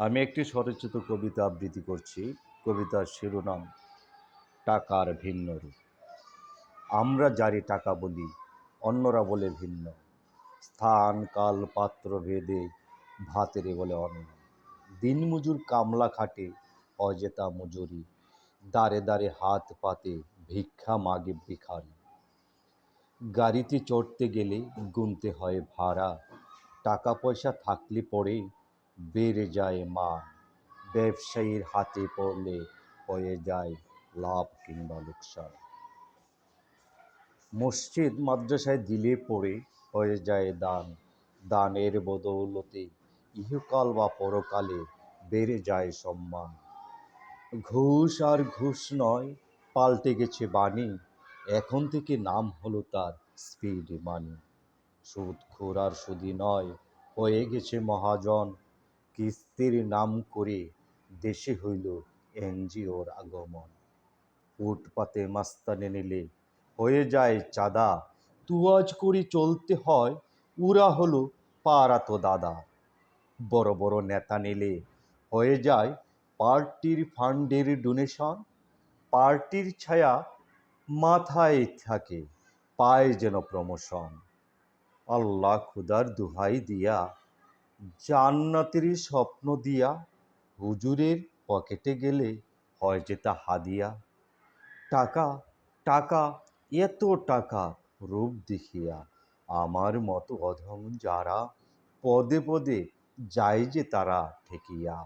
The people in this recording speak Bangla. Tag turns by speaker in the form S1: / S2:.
S1: আমি একটি স্বরচিত কবিতা আবৃত্তি করছি। কবিতার শিরোনাম, টাকার ভিন্ন রূপ। আমরা যারে টাকা বলি, অন্যরা বলে ভিন্ন। স্থান, কাল, পাত্র, ভেদে ভাতেরে বলে অন্ন দিনমজুর কামলা খাটে অজেতা মজুরি। দাঁড়ে দাঁড়ে হাত পাতে, ভিক্ষা মাগে ভিখারি। গাড়িতে চড়তে গেলে গুনতে হয় ভাড়া। টাকা পয়সা থাকলে পরে বেড়ে যায় মান ব্যবসায়ীর হাতে পড়লে হয়ে যায় লাভ কিংবা লোকসান। মসজিদ মাদ্রাসায় দিলে পড়ে হয়ে যায় দান, দানের বদৌলতে ইহকাল বা পরকালে বেড়ে যায় সম্মান। ঘুষ আর ঘুষ নয়, পাল্টে গেছে বাণী, এখন থেকে নাম হলো তার স্পিড মানি। সুদ খোর আর সুদি নয়, হয়ে গেছে মহাজন কিস্তির নাম করে দেশে হইল এনজিওর আগমন। ফুটপাতে মাস্তানে নিলে হয়ে যায় চাঁদা। তুয়াজ করে চলতে হয় উরা হলো পাড়াতো দাদা। বড় বড় নেতা নিলে হয়ে যায় পার্টির ফান্ডের ডোনেশন। পার্টির ছায়া মাথায় থাকে, পায় যেন প্রমোশন। আল্লাহ খুদার দুহাই দিয়া জান্নাতের স্বপ্ন দিয়া হুজুরের পকেটে গেলে হয় যে তা হাদিয়া। টাকা টাকা, এত টাকা রূপ দেখিয়া আমার মতো অধম যারা পদে পদে যায় যে তারা ঠেকিয়া।